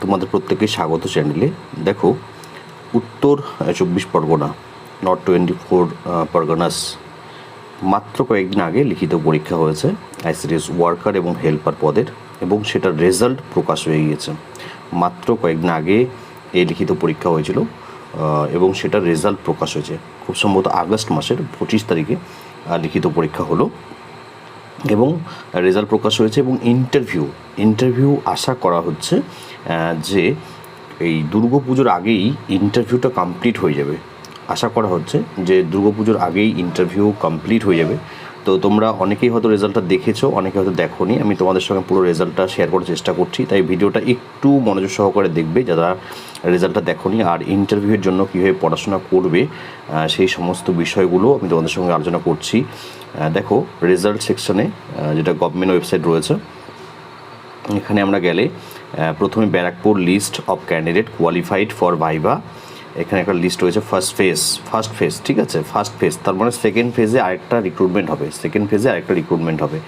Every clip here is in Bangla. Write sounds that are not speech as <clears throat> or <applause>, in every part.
তোমাদের প্রত্যেককে স্বাগত চ্যানেলে। দেখো, উত্তর চব্বিশ Pargana north twenty four Parganas. মাত্র কয়েকদিন আগে লিখিত পরীক্ষা হয়েছে আইসিডিএস ওয়ার্কার এবং হেল্পার পদের, এবং সেটার রেজাল্ট প্রকাশ হয়ে গিয়েছে। মাত্র কয়েকদিন আগে এই লিখিত পরীক্ষা হয়েছিল এবং সেটার রেজাল্ট প্রকাশ হয়েছে। খুব সম্ভবত আগস্ট মাসের পঁচিশ তারিখে লিখিত পরীক্ষা হলো। এবং রেজাল্ট প্রকাশ হয়েছে এবং ইন্টারভিউ ইন্টারভিউ আশা করা হচ্ছে যে এই দুর্গাপুজোর আগেই ইন্টারভিউটা কমপ্লিট হয়ে যাবে। আশা করা হচ্ছে যে দুর্গাপুজোর আগেই ইন্টারভিউ কমপ্লিট হয়ে যাবে। তো তোমরা অনেকেই হয়তো রেজাল্টটা দেখেছ, অনেকে হয়তো দেখোনি। আমি তোমাদের সঙ্গে পুরো রেজাল্টটা শেয়ার করার চেষ্টা করছি, তাই ভিডিওটা একটু মনোযোগ সহকারে দেখবে যারা রেজাল্টটা দেখোনি। আর ইন্টারভিউয়ের জন্য কীভাবে পড়াশোনা করবে সেই সমস্ত বিষয়গুলো আমি তোমাদের সঙ্গে আলোচনা করছি। দেখো রেজাল্ট সেকশনে যেটা গভর্নমেন্ট ওয়েবসাইট রয়েছে, এখানে আমরা গেলে প্রথমে Barrackpore list of candidate qualified for viva এখানে একটা লিস্ট রয়েছে ফার্স্ট ফেজ ফার্স্ট ফেজ ঠিক আছে? ফার্স্ট ফেজ তার মানে সেকেন্ড ফেজে আরেকটা রিক্রুটমেন্ট হবে। সেকেন্ড ফেজে আরেকটা রিক্রুটমেন্ট হবে।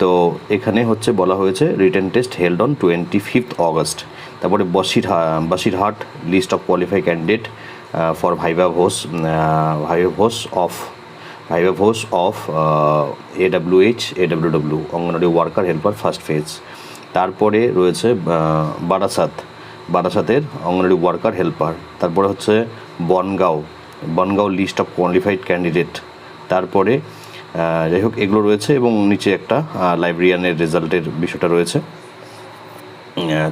তো এখানে হচ্ছে বলা হয়েছে written test held on twenty fifth August তারপরে বসিরহা Basirhat list of qualify candidate for viva voce viva voce of viva voce of A W H A W W anganwadi worker helper first phase তারপরে রয়েছে বারাসাত বারাসাতের অঙ্গনওয়াড়ি ওয়ার্কার, হেল্পার। তারপরে হচ্ছে Bangaon Bangaon list of qualified candidate তারপরে যাই হোক, এগুলো রয়েছে এবং নিচে একটা লাইব্রেরিয়ানের রেজাল্টের বিষয়টা রয়েছে।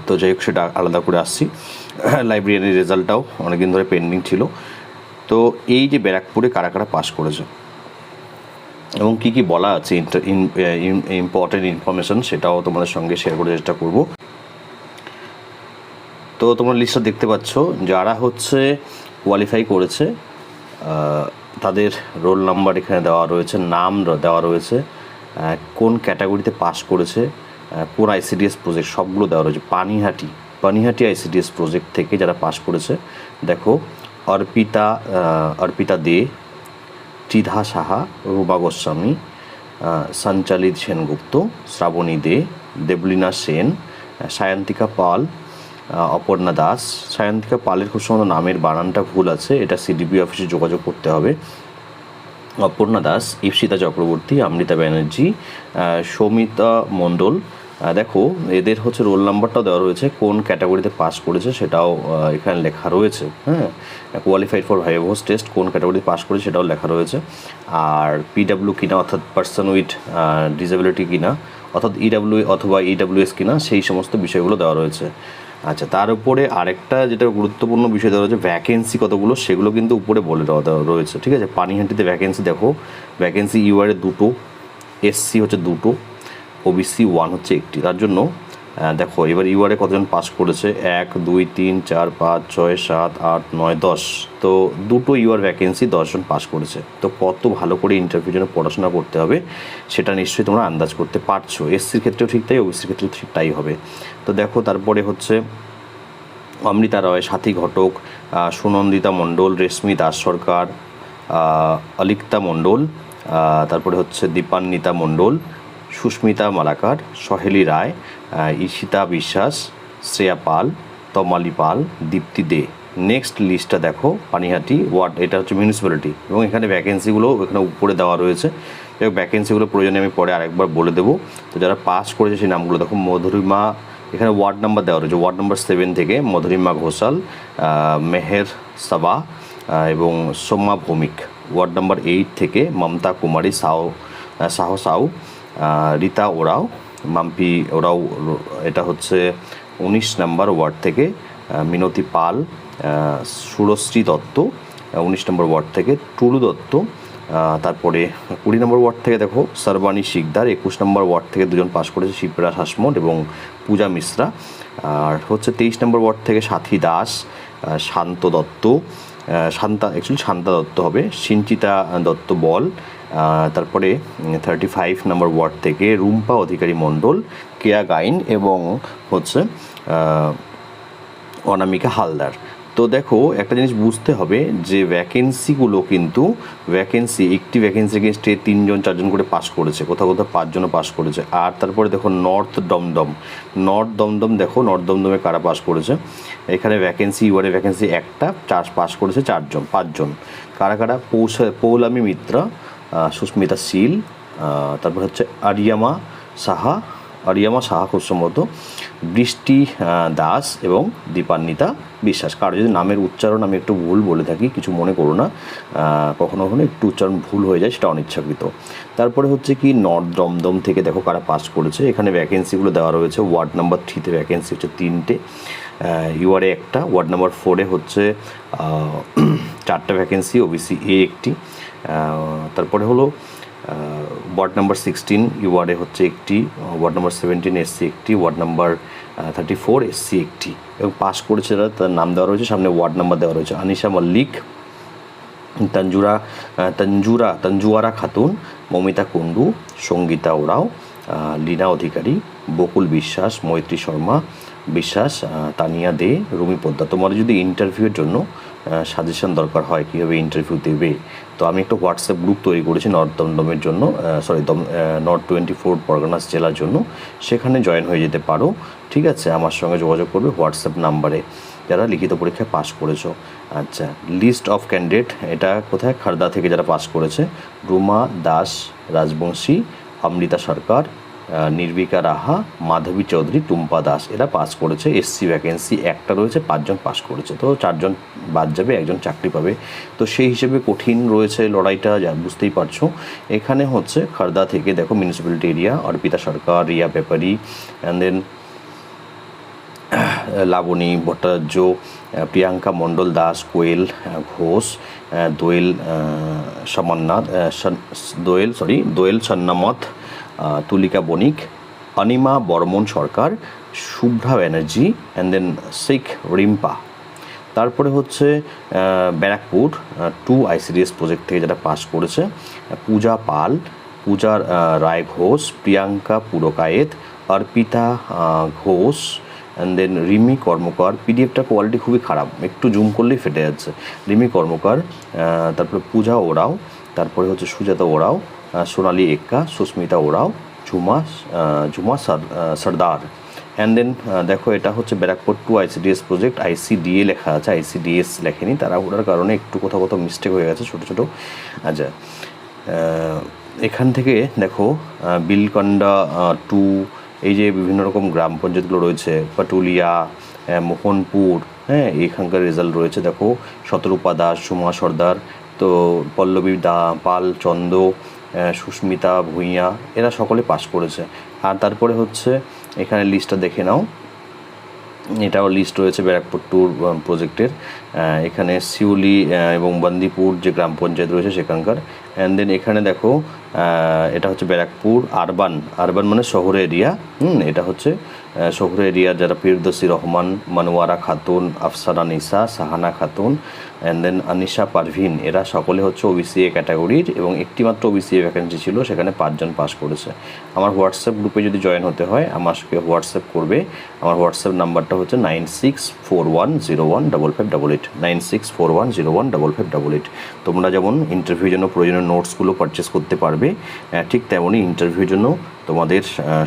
তো যাই হোক, সেটা আলাদা করে আসছি। <coughs> লাইব্রেরিয়ানের রেজাল্টটাও অনেকদিন ধরে পেন্ডিং ছিল। তো এই যে ব্যারাকপুরে কারা কারা পাস করেছে? এবং কি কি বলা আছে? ইম্পর্টেন্ট ইনফরমেশন সেটাও তোমাদের সঙ্গে শেয়ার করার চেষ্টা করব। তো তোমরা লিস্টটা দেখতে পাচ্ছ, যারা হচ্ছে কোয়ালিফাই করেছে তাদের রোল নাম্বার এখানে দেওয়া রয়েছে, নাম দেওয়া রয়েছে কোন ক্যাটাগরিতে পাস করেছে কোন আইসিডিএস প্রজেক্ট সবগুলো দেওয়া রয়েছে, পানিহাটি পানিহাটি আইসিডিএস প্রজেক্ট থেকে যারা পাস করেছে, দেখো, অর্পিতা অর্পিতা দে, ত্রিধা সাহা রুমা গোস্বামী সঞ্চালিত সেনগুপ্ত, শ্রাবণী দে, দেবলীনা সেন সায়ন্তিকা পাল অপর্ণা দাস। সায়ন্তিকা পালের খুব সম্ভবত নামের বানানটা ভুল আছে, এটা সিডিপি অফিসে যোগাযোগ করতে হবে। অপর্ণা দাস, ইপসিতা চক্রবর্তী, অমৃতা ব্যানার্জি সৌমিতা মণ্ডল। দেখো, এদের হচ্ছে রোল নাম্বারটাও দেওয়া রয়েছে, কোন ক্যাটাগরিতে পাস করেছে সেটাও এখানে লেখা রয়েছে হ্যাঁ? কোয়ালিফাইড ফর ভাইভোস টেস্ট কোন ক্যাটাগরিতে পাস করেছে সেটাও লেখা রয়েছে। আর পিডাব্লিউ কিনা, অর্থাৎ পার্সন উইথ ডিসেবিলিটি কিনা, অর্থাৎ ইডাব্লিউ অথবা ইডাব্লিউএস কিনা, সেই সমস্ত বিষয়গুলো দেওয়া রয়েছে। আচ্ছা তার উপরে আরেকটা যেটা গুরুত্বপূর্ণ বিষয় ধরো যে ভ্যাকেন্সি কতগুলো, সেগুলো কিন্তু উপরে বলে দেওয়া রয়েছে, ঠিক আছে? পানিহাটিতে ভ্যাকেন্সি দেখো ভ্যাকেন্সি ইউআরে দুটো এসসি হচ্ছে দুটো ওবিসি ওয়ান হচ্ছে একটি, তার জন্য দেখো, এবার ইউআরে কতজন পাস করেছে? এক, দুই, তিন, চার, পাঁচ, ছয়, সাত, আট, নয়, দশ। তো দুটো ইউআর ভ্যাকেন্সি দশজন পাস করেছে। তো কত ভালো করে ইন্টারভিউ জন্য পড়াশোনা করতে হবে, সেটা নিশ্চয়ই তোমরা আন্দাজ করতে পারছ। এসসির ক্ষেত্রেও ঠিক তাই ওবিসির ক্ষেত্রেও ঠিক তাই হবে। তো দেখো, তারপরে হচ্ছে অমৃতা রয়, সাথী ঘটক সুনন্দিতা মণ্ডল, রেশমি দাস সরকার অলিক্তা মণ্ডল তারপরে হচ্ছে দীপান্বিতা মণ্ডল সুস্মিতা মালাকার সহেলি রায় ঈশিতা বিশ্বাস শ্রেয়া পাল তমালি পাল দীপ্তি দে। নেক্সট লিস্টটা দেখো পানিহাটি ওয়ার্ড এটা হচ্ছে মিউনিসিপ্যালিটি এবং এখানে ভ্যাকেন্সিগুলো এখানে উপরে দেওয়া রয়েছে। এবং ভ্যাকেন্সিগুলো প্রয়োজনে আমি পরে আরেকবার বলে দেবো। তো যারা পাস করেছে সেই নামগুলো দেখো মধুরিমা এখানে ওয়ার্ড নাম্বার দেওয়া রয়েছে ওয়ার্ড নাম্বার সেভেন থেকে মধুরিমা ঘোষাল মেহের সাবা এবং Soma Bhowmik. Ward number eight থেকে মমতা কুমারী আহ, সাহ সাউ রীতা ওরাও, মাম্পি ওরাও, এটা হচ্ছে উনিশ নাম্বার ওয়ার্ড থেকে মিনতি পাল সুরশ্রী দত্ত উনিশ নম্বর ওয়ার্ড থেকে টুলু দত্ত তারপরে কুড়ি নম্বর ওয়ার্ড থেকে দেখো, সর্বাণী শিকদার, একুশ নম্বর ওয়ার্ড থেকে দুজন পাশ করেছে শিবরাজ হাসমট এবং পূজা মিশ্রা, আর হচ্ছে তেইশ নম্বর ওয়ার্ড থেকে সাথী দাস শান্ত দত্ত শান্তা অ্যাকচুয়ালি শান্তা দত্ত হবে, সিঞ্চিতা দত্ত বল তারপরে থার্টি ফাইভ নম্বর ওয়ার্ড থেকে রুম্পা অধিকারী মণ্ডল, কেয়া গাইন এবং হচ্ছে অনামিকা হালদার। তো দেখো, একটা জিনিস বুঝতে হবে যে ভ্যাকেন্সিগুলো কিন্তু ভ্যাকেন্সি একটি ভ্যাকেন্সি এগেনস্টে তিনজন, চারজন করে পাশ করেছে, কোথাও কোথাও পাঁচজনও পাশ করেছে। আর তারপরে দেখো নর্থ দমদম নর্থ দমদম দেখো নর্থ দমদমে কারা পাস করেছে? এখানে ভ্যাকেন্সি ইউআরে ভ্যাকেন্সি একটা, চার পাস করেছে চারজন, পাঁচজন। কারা কারা? পৌষা, পৌলামি মিত্রা সুস্মিতা শীল তারপর হচ্ছে আরিয়ামা সাহা আরিয়ামা সাহা খুব সম্ভবত। বৃষ্টি দাস এবং দীপান্বিতা বিশ্বাস। কারও যদি নামের উচ্চারণ আমি একটু ভুল বলে থাকি, কিছু মনে করো না কখনো কখনো একটু উচ্চারণ ভুল হয়ে যায়, সেটা অনিচ্ছাকৃত। তারপরে হচ্ছে কি নর্থ দমদম থেকে দেখো কারা পাস করেছে। এখানে ভ্যাকেন্সিগুলো দেওয়া রয়েছে ওয়ার্ড নাম্বার থ্রিতে ভ্যাকেন্সি হচ্ছে তিনটে। ইউআরএ একটা ওয়ার্ড নাম্বার ফোরে হচ্ছে <clears throat> চারটে ভ্যাকেন্সি ওবিসি এ একটি। তারপরে হলো ওয়ার্ড নাম্বার সিক্সটিন ইউআরএ হচ্ছে একটি ওয়ার্ড নাম্বার সেভেন্টিন এসসি একটি, ward number thirty four SC একটি। এবং পাস করেছে তার নাম দেওয়া রয়েছে, সামনে ওয়ার্ড নাম্বার দেওয়া রয়েছে, আনিশা মল্লিক তঞ্জুরা তঞ্জুরা তঞ্জুয়ারা খাতুন, মমিতা কুণ্ডু, সঙ্গীতা ওরাও লীনা অধিকারী, বকুল বিশ্বাস, মৈত্রী শর্মা বিশ্বাস তানিয়া দে, রুমি পোদ্দা তোমার যদি ইন্টারভিউয়ের জন্য সাজেশন দরকার হয়, কীভাবে ইন্টারভিউ দেবে। তো আমি একটা হোয়াটসঅ্যাপ গ্রুপ তৈরি করেছি নর্থ দমদমের জন্য সরি দম নর্থ টোয়েন্টি ফোর পরগনাস জেলার জন্য। সেখানে জয়েন হয়ে যেতে পারো, ঠিক আছে? আমার সঙ্গে যোগাযোগ করবে হোয়াটসঅ্যাপ নাম্বারে যারা লিখিত পরীক্ষায় পাশ করেছ। আচ্ছা লিস্ট অফ ক্যান্ডিডেট এটা কোথায়? খারদা থেকে যারা পাস করেছে। রুমা দাস, রাজবংশী, অমৃতা সরকার নির্বিকা রাহা মাধবী চৌধুরী টুম্পা দাস। এরা পাস করেছে এসসি ভ্যাকেন্সি একটা রয়েছে পাঁচজন পাস করেছে। তো চারজন বাদ যাবে একজন চাকরি পাবে। তো সেই হিসেবে কঠিন রয়েছে লড়াইটা যা বুঝতেই পারছ। এখানে হচ্ছে খারদা থেকে দেখো municipality area Arpita Sarkar Riya Byapari and then Labani Bhattacharya Priyanka Mondal Das Koel Ghosh Doel Samannath Doel sorry Doel Sannamat ah, Tulika Banik, Anima Barman Sarkar, Shubhra Banerjee and then Sheikh Rimpa. তারপরে হচ্ছে ব্যারাকপুর টু আইসিডিএস প্রজেক্ট থেকে যারা পাস করেছে পূজা পাল পূজা রায় ঘোষ, প্রিয়াঙ্কা পুরকায়েত, অর্পিতা ঘোষ অ্যান্ড দেন রিমি কর্মকার। পিডিএফটা কোয়ালিটি খুবই খারাপ, একটু জুম করলেই ফেটে যাচ্ছে। রিমি কর্মকার তারপরে পূজা ওরাও, তারপরে হচ্ছে সুজাতা ওরাও সোনালি এক্কা, সুস্মিতা ওরাও, ঝুমা ঝুমা সর- সর্দার। অ্যান্ড দেন দেখো, এটা হচ্ছে Barrackpore two ICDS project ICDA লেখা আছে, আইসিডিএস লেখেনি। তারা ওটার কারণে একটু কোথাও কোথাও মিস্টেক হয়ে গেছে, ছোটো ছোটো। আচ্ছা এখান থেকে দেখো বিলকন্ডা টু, এই যে বিভিন্ন রকম গ্রাম পঞ্চায়েতগুলো রয়েছে, পাটুলিয়া মোহনপুর হ্যাঁ এখানকার রেজাল্ট রয়েছে। দেখো, শতরূপা দাস সুমা সর্দার, তো পল্লবী দা, পাল চন্দ সুস্মিতা ভূঁইয়া এরা সকলে পাস করেছে। আর তারপরে হচ্ছে এখানে লিস্টটা দেখে নাও। এটাও লিস্ট রয়েছে ব্যারাকপুর ট্যুর প্রজেক্টের এখানে আহ, এবং বান্দিপুর যে গ্রাম পঞ্চায়েত রয়েছে সেখানকার। অ্যান্ড দেন এখানে দেখো এটা হচ্ছে ব্যারাকপুর আরবান আরবান মানে শহর এরিয়া হুম এটা হচ্ছে শহর এরিয়ার যারা ফিরদৌসি রহমান মানোয়ারা খাতুন আফসারা নিসা সাহানা খাতুন অ্যান্ড দেন আনিশা পারভিন এরা সকলে হচ্ছে ওবিসি এ ক্যাটাগরির এবং একটি মাত্র ওবিসি এ ভ্যাকেন্সি ছিল, সেখানে পাঁচজন পাস করেছে। আমার হোয়াটসঅ্যাপ গ্রুপে যদি জয়েন হতে হয় আমাকে হোয়াটসঅ্যাপ করবে। আমার হোয়াটসঅ্যাপ নাম্বারটা হচ্ছে nine six four one zero one double five double eight nine six four one zero one double five double eight তোমরা যেমন ইন্টারভিউর জন্য প্রয়োজনীয় নোটসগুলো পারচেস করতে পারবে ঠিক তেমনই ইন্টারভিউর জন্য তোমাদের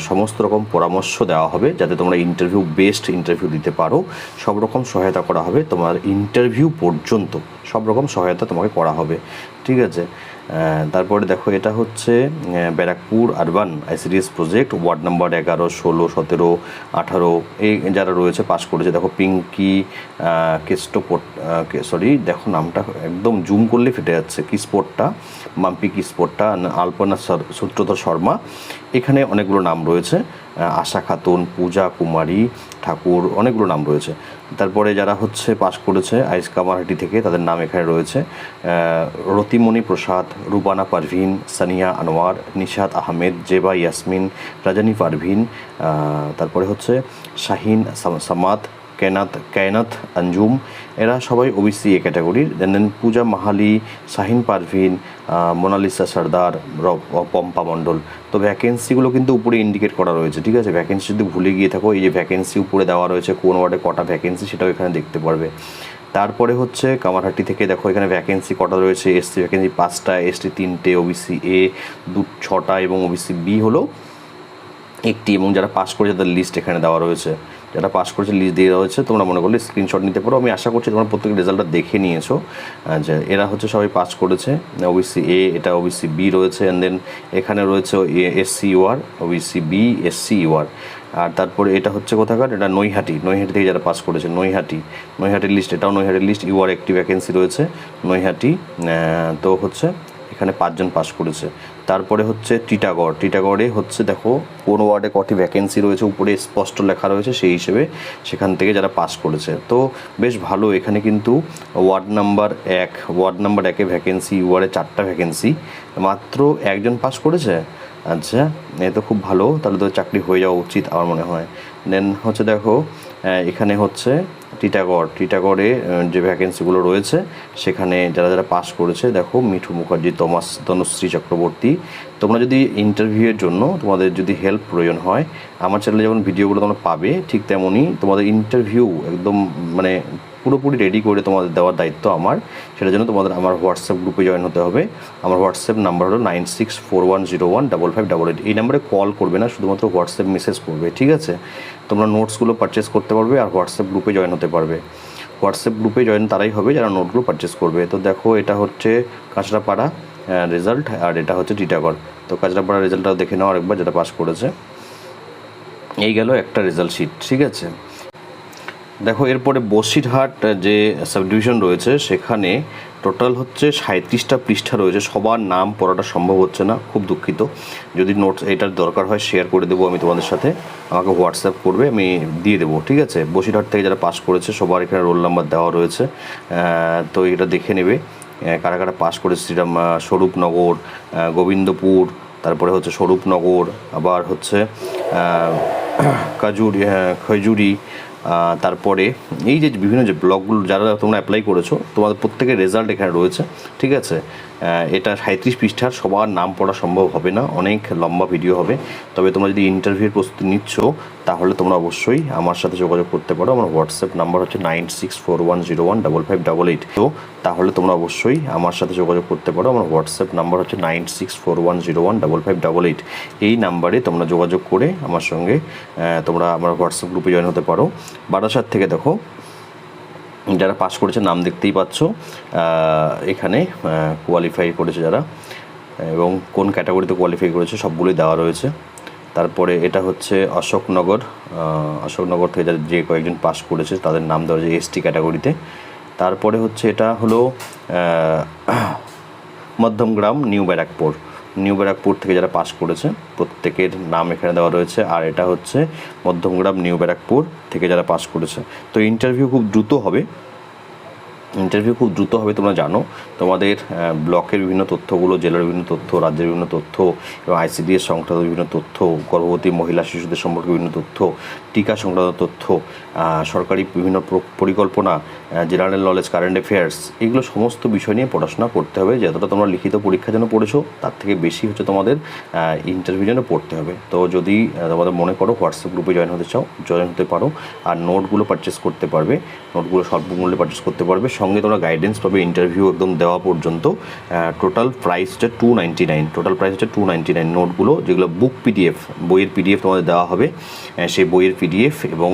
সমস্ত রকম পরামর্শ দেওয়া হবে, যাতে তোমরা ইন্টারভিউ বেস্ট ইন্টারভিউ দিতে পারো। সব রকম সহায়তা করা হবে। তোমার ইন্টারভিউ পর্যন্ত সব রকম সহায়তা তোমাকে করা হবে। ঠিক আছে? তারপরে দেখো, এটা হচ্ছে Barrackpore urban ICDS project ward number এগারো, ষোলো, সতেরো, আঠারো। এই যারা রয়েছে পাস করেছে, দেখো, পিঙ্কি কেস্টোপোট সরি দেখো, নামটা একদম জুম করলে ফেটে যাচ্ছে। কি স্পোর্টটা মাম্পি কি স্পোর্টটা আলপনা সূত্রধর শর্মা। এখানে অনেকগুলো নাম রয়েছে। আশা খাতুন, পূজা কুমারী ঠাকুর, অনেকগুলো নাম রয়েছে। তারপরে যারা হচ্ছে পাশ করেছে আইস কামারহাটি থেকে, তাদের নাম এখানে রয়েছে। রতিমণি প্রসাদ, রুবানা পারভিন, সানিয়া আনোয়ার নিশাদ আহমেদ, জেবা ইয়াসমিন, রাজানি পারভিন তারপরে হচ্ছে শাহিন সামাত কেনাত কায়নাত আঞ্জুম, এরা সবাই ওবিসি এ ক্যাটাগরির দেন দেন পূজা মাহালি, শাহিন পারভিন মোনালিসা সর্দার পম্পা মণ্ডল। তো ভ্যাকেন্সিগুলো কিন্তু উপরে ইন্ডিকেট করা রয়েছে, ঠিক আছে? ভ্যাকেন্সি যদি ভুলে গিয়ে থাকো, এই যে ভ্যাকেন্সি উপরে দেওয়া রয়েছে, কোন ওয়ার্ডে কটা ভ্যাকেন্সি সেটাও এখানে দেখতে পারবে। তারপরে হচ্ছে কামারহাটি থেকে দেখো, এখানে ভ্যাকেন্সি কটা রয়েছে? এসসি ভ্যাকেন্সি পাঁচটা এসটি তিনটে ওবিসি এ দু, ছটা এবং ওবিসি বি হলো একটি এবং যারা পাস করেছে তাদের লিস্ট এখানে দেওয়া রয়েছে। যারা পাস করেছে লিস্ট দিয়ে দেওয়া হয়েছে, তোমরা মনে করলে স্ক্রিনশট নিতে পারো। আমি আশা করছি তোমরা প্রত্যেকের রেজাল্টটা দেখে নিয়েছো। যে এরা হচ্ছে সবাই পাস করেছে। ওবিসি এ এটা ওবিসি বি রয়েছে অ্যান্ড দেন এখানে রয়েছে SC UR OBC B SC UR আর তারপরে এটা হচ্ছে কোথাকার? এটা নৈহাটি। নৈহাটি থেকে যারা পাস করেছে, নৈহাটি। নৈহাটির লিস্ট এটাও নৈহাটির লিস্ট ইউআর একটি ভ্যাকেন্সি রয়েছে নৈহাটি। তো হচ্ছে এখানে পাঁচজন পাস করেছে। তারপরে হচ্ছে টিটাগড়। টিটাগড়ে হচ্ছে দেখো, কোন ওয়ার্ডে কটি ভ্যাকেন্সি রয়েছে, উপরে স্পষ্ট লেখা রয়েছে, সেই হিসেবে সেখান থেকে যারা পাস করেছে। তো বেশ ভালো, এখানে কিন্তু ওয়ার্ড নাম্বার এক, ওয়ার্ড নাম্বার একে ভ্যাকেন্সি ওয়ার্ডে চারটা ভ্যাকেন্সি মাত্র একজন পাস করেছে? আচ্ছা এ তো খুব ভালো, তাহলে তো চাকরি হয়ে যাওয়া উচিত আমার মনে হয়। দেন হচ্ছে দেখো এখানে হচ্ছে টিটাগড়। টিটাগড়ে যে ভ্যাকেন্সিগুলো রয়েছে, সেখানে যারা যারা পাস করেছে, দেখো মিঠু মুখার্জি, তমাস তনুশ্রী চক্রবর্তী। তোমরা যদি ইন্টারভিউয়ের জন্য তোমাদের যদি হেল্প প্রয়োজন হয়, আমার চ্যানেলে যেমন ভিডিওগুলো তোমরা পাবে, ঠিক তেমনই তোমাদের ইন্টারভিউ একদম মানে পুরোপুরি রেডি করে তোমাদের দেওয়ার দায়িত্ব আমার। সেটার জন্য তোমাদের আমার হোয়াটসঅ্যাপ গ্রুপে জয়েন হতে হবে। আমার হোয়াটসঅ্যাপ নাম্বার হলো nine six four one zero one double five double eight এই নাম্বারে কল করবে না, শুধুমাত্র হোয়াটসঅ্যাপ মেসেজ করবে, ঠিক আছে? তোমরা নোটসগুলো পারচেস করতে পারবে আর হোয়াটসঅ্যাপ গ্রুপে জয়েন হতে পারবে। হোয়াটসঅ্যাপ গ্রুপে জয়েন তারাই হবে যারা নোটগুলো পারচেস করবে। তো দেখো, এটা হচ্ছে কাঁচরাপাড়া রেজাল্ট আর এটা হচ্ছে টিটাগড়। তো কাঁচরাপাড়া রেজাল্টটা দেখে নাও আরেকবার, যেটা পাস করেছে। এই গেল একটা রেজাল্ট শিট ঠিক আছে? দেখো, এরপরে বসিরহাট যে সাব ডিভিশন রয়েছে, সেখানে টোটাল হচ্ছে সাঁত্রিশটা পৃষ্ঠা রয়েছে। সবার নাম পড়াটা সম্ভব হচ্ছে না, খুব দুঃখিত। যদি নোটস এটার দরকার হয় শেয়ার করে দেবো আমি তোমাদের সাথে। আমাকে হোয়াটসঅ্যাপ করবে, আমি দিয়ে দেবো, ঠিক আছে? বসিরহাট থেকে যারা পাস করেছে, সবার এখানে রোল নাম্বার দেওয়া রয়েছে। তো এটা দেখে নেবে কারা কারা পাস করেছে। শ্রীরাম স্বরূপনগর গোবিন্দপুর, তারপরে হচ্ছে স্বরূপনগর, আবার হচ্ছে <clears throat> কাজুরি খজুরি তারপরে এই যে বিভিন্ন যে ব্লগগুলো যারা তোমরা অ্যাপ্লাই করেছ, তোমাদের প্রত্যেকের রেজাল্ট এখানে রয়েছে, ঠিক আছে? এটা সাঁত্রিশ পৃষ্ঠার, সবার নাম পড়া সম্ভব হবে না, অনেক লম্বা ভিডিও হবে। তবে তোমরা যদি ইন্টারভিউর প্রস্তুতি নিচ্ছ, তাহলে তোমরা অবশ্যই আমার সাথে যোগাযোগ করতে পারো। আমার হোয়াটসঅ্যাপ নাম্বার হচ্ছে nine six four one zero one five double eight তো তাহলে তোমরা অবশ্যই আমার সাথে যোগাযোগ করতে পারো। আমার হোয়াটসঅ্যাপ নাম্বার হচ্ছে nine six four one zero one five double eight এই নাম্বারে তোমরা যোগাযোগ করে আমার সঙ্গে তোমরা আমার হোয়াটসঅ্যাপ গ্রুপে জয়েন হতে পারো। বারাসাত থেকে দেখো যারা পাস করেছে, নাম দেখতেই পাচ্ছ। এখানে কোয়ালিফাই করেছে যারা। এবং কোন ক্যাটাগরিতে কোয়ালিফাই করেছে, সবগুলোই দেওয়া রয়েছে। তারপরে এটা হচ্ছে অশোকনগর। অশোকনগর থেকে যারা যে কয়েকজন পাস করেছে, তাদের নাম দেওয়া রয়েছে এসটি ক্যাটাগরিতে তারপরে হচ্ছে এটা হলো মধ্যমগ্রাম নিউ ব্যারাকপুর। নিউ ব্যারাকপুর থেকে যারা পাস করেছে, প্রত্যেকের নাম এখানে দেওয়া রয়েছে। আর এটা হচ্ছে মধ্যমগ্রাম নিউ ব্যারাকপুর থেকে যারা পাস করেছে। তো ইন্টারভিউ খুব দ্রুত হবে। ইন্টারভিউ খুব দ্রুত হবে, তোমরা জানো। তোমাদের ব্লকের বিভিন্ন তথ্যগুলো, জেলার বিভিন্ন তথ্য, রাজ্যের বিভিন্ন তথ্য, এবং আইসিডিএস সংক্রান্ত বিভিন্ন তথ্য, গর্ভবতী মহিলা শিশুদের সম্পর্কে বিভিন্ন তথ্য, টিকা সংক্রান্ত তথ্য সরকারি বিভিন্ন প্র- পরিকল্পনা জেনারেল নলেজ কারেন্ট অ্যাফেয়ার্স এগুলো সমস্ত বিষয় নিয়ে পড়াশোনা করতে হবে। যতটা তোমরা লিখিত পরীক্ষার জন্য পড়েছো, তার থেকে বেশি হচ্ছে তোমাদের ইন্টারভিউ জন্য পড়তে হবে। তো যদি তোমাদের মনে করো হোয়াটসঅ্যাপ গ্রুপে জয়েন হতে চাও জয়েন হতে পারো, আর নোটগুলো পারচেস করতে পারবে নোটগুলো স্বল্প মূল্যে পারচেস করতে পারবে সঙ্গে তোমরা গাইডেন্স পাবে ইন্টারভিউ একদম দেওয়া পর্যন্ত। টোটাল প্রাইসটা টু নাইনটি নাইন টোটাল প্রাইসটা টু নাইনটি নাইন নোটগুলো, যেগুলো বুক পিডিএফ বইয়ের পিডিএফ তোমাদের দেওয়া হবে। সেই বইয়ের পিডিএফ এবং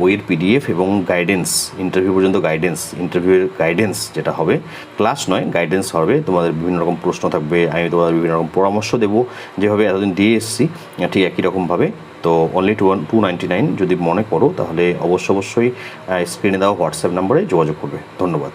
বইয়ের পিডিএফ এবং গাইডেন্স ইন্টারভিউ পর্যন্ত গাইডেন্স ইন্টারভিউয়ের গাইডেন্স যেটা হবে ক্লাস নয় গাইডেন্স হবে। তোমাদের বিভিন্ন রকম প্রশ্ন থাকবে, আমি তোমাদের বিভিন্ন রকম পরামর্শ দেবো। যেভাবে এতদিন দিয়ে এসেছি ঠিক একই রকমভাবে তো only two one two ninety nine যদি মনে করো, তাহলে অবশ্য অবশ্যই স্ক্রিনে দেওয়া হোয়াটসঅ্যাপ নাম্বারে যোগাযোগ করবে। ধন্যবাদ।